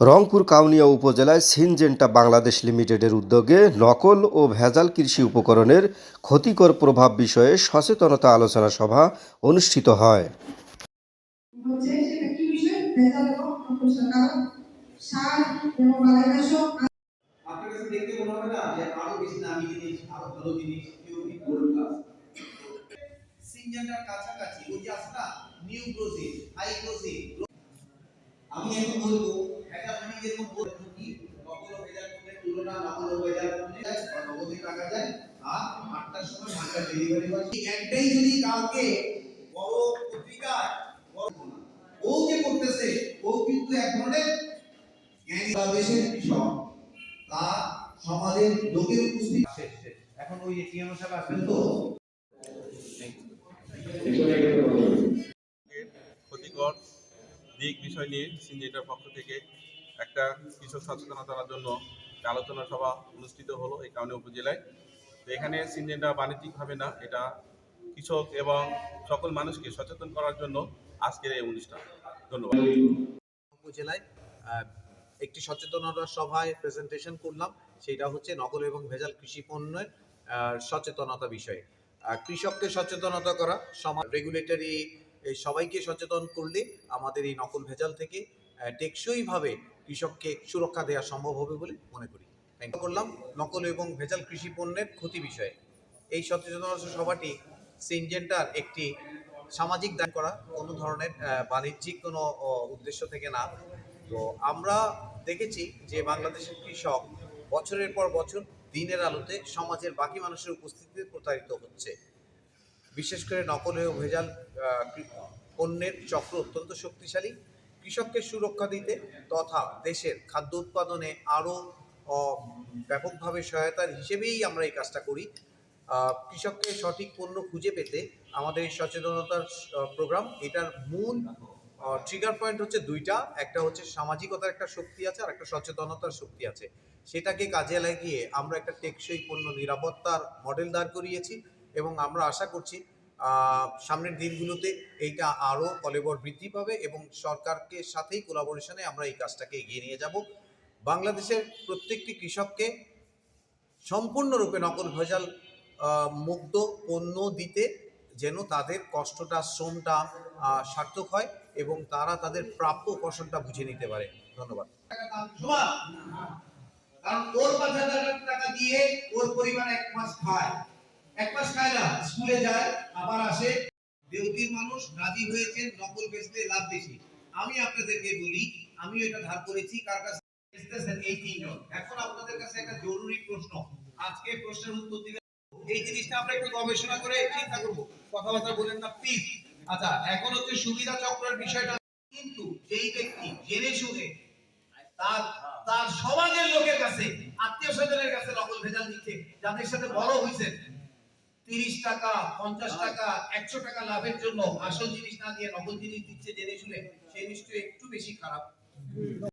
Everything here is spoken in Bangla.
রংপুর কাউনিয়া উপজেলায় সিনজেন্টা বাংলাদেশ লিমিটেডের উদ্যোগে নকল ও ভেজাল কৃষি উপকরণের ক্ষতিকর প্রভাব বিষয়ে সচেতনতা আলোচনা সভা অনুষ্ঠিত হয়। আমি এখন বলব যেরকম কি নকল ভেজাল পণ্যের তুলনা নকল ভেজাল পণ্যে নগদে টাকা যায় আর আটটার সময় ভান্ডার ডেলিভারি হয় একটাই যদি কাউকে বড় পত্রিকায় ও যে করতেছে ও কিন্তু এক ধরনের জ্ঞানী বাংলাদেশের কৃষক তার সমাজের লোকের উপস্থিতি। শেষ শেষ। এখন ওই এটিএম সাহেব আসবেন তো? ক্ষতিকর দিক বিষয় নিয়ে সিনজেটার পক্ষ থেকে একটা কৃষক সচেতনতার জন্য আলোচনা সভা অনুষ্ঠিত হলো এই কারণে উপজেলায়। তো এখানে সিনজেন্টা বাণিজ্যিকভাবে না, এটা কৃষক এবং সকল মানুষকে সচেতন করার জন্য আজকের এই অনুষ্ঠান। ধন্যবাদ। উপজেলায় একটি সচেতনতা সভায় প্রেজেন্টেশন করলাম, সেটা হচ্ছে নকল এবং ভেজাল কৃষি পণ্যের সচেতনতা বিষয়ে। কৃষককে সচেতনতা করা, সমাজ রেগুলেটরি সবাইকে সচেতন করলে আমাদের এই নকল ভেজাল থেকে টেকসইভাবে কৃষককে সুরক্ষা দেওয়া সম্ভব হবে বলে মনে করি। করলাম নকল এবং ভেজাল কৃষি পণ্যের ক্ষতি বিষয়ে। এই সচেতনতা সভাটি সিনজেন্টার একটি সামাজিক দান করা, কোনো ধরনের বাণিজ্যিক কোনো উদ্দেশ্য থেকে না। তো আমরা দেখেছি যে বাংলাদেশের কৃষক বছরের পর বছর দিনের আলোতে সমাজের বাকি মানুষের উপস্থিতিতে প্রতারিত হচ্ছে। বিশেষ করে নকল ও ভেজাল পণ্যের চক্র অত্যন্ত শক্তিশালী। কৃষককে সুরক্ষা দিতে তথা দেশের খাদ্য উৎপাদনে আরও ব্যাপকভাবে সহায়তার হিসেবেই আমরা এই কাজটা করি। কৃষককে সঠিক পণ্য খুঁজে পেতে আমাদের এই সচেতনতার প্রোগ্রাম, এটার মূল ট্রিগার পয়েন্ট হচ্ছে দুইটা। একটা হচ্ছে সামাজিকতার একটা শক্তি আছে আর একটা সচেতনতার শক্তি আছে। সেটাকে কাজে লাগিয়ে আমরা একটা টেকসই পণ্য নিরাপত্তার মডেল দাঁড় করিয়েছি এবং আমরা আশা করছি সামনের দিনগুলোতে এইটা আরও কলেবর বৃদ্ধি পাবে এবং সরকারকে সাথেই কোলাবোরেশনে আমরা এই কাজটাকে এগিয়ে নিয়ে যাব। বাংলাদেশের প্রত্যেকটি কৃষককে সম্পূর্ণরূপে নকল ভেজাল মুক্ত পণ্য দিতে যেন তাদের কষ্টটা, শ্রমটা সার্থক হয় এবং তারা তাদের প্রাপ্য ফসলটা বুঝে নিতে পারে। ধন্যবাদ। কারণ ওর পাঁচ হাজার টাকা দিয়ে ওর পরিবার এক মাস খায়। এক মাস খায় না স্কুলে যায়, আবার আসে। দেউতির মানুষ রাজি হয়েছেন, নকল বেচতে লাভ বেশি। আমি আপনাদেরকে বলি আমি এটা ধার করেছি, কার কাছে এই তিনজন। এখন আপনাদের কাছে একটা জরুরি প্রশ্ন। আজকে প্রশ্নের উত্তর দিবেন। এই জিনিসটা আমরা একটু গবেষণা করে চিন্তা করব। কথাবার্তা বলেন না প্লিজ আচ্ছা এখন হচ্ছে সুবিধা চক্রের বিষয়টা। কিন্তু যেই ব্যক্তি জেনে শুনে তার তার সমাজের লোকের কাছে, আত্মীয় স্বজনের কাছে নকল ভেজাল দিচ্ছে, যাদের সাথে বড় হয়েছেন তিরিশ টাকা পঞ্চাশ টাকা একশো টাকা লাভের জন্য আসল জিনিস না দিয়ে নকল জিনিস দিচ্ছে জেনে শুনে সেই নিশ্চয়ই একটু বেশি খারাপ।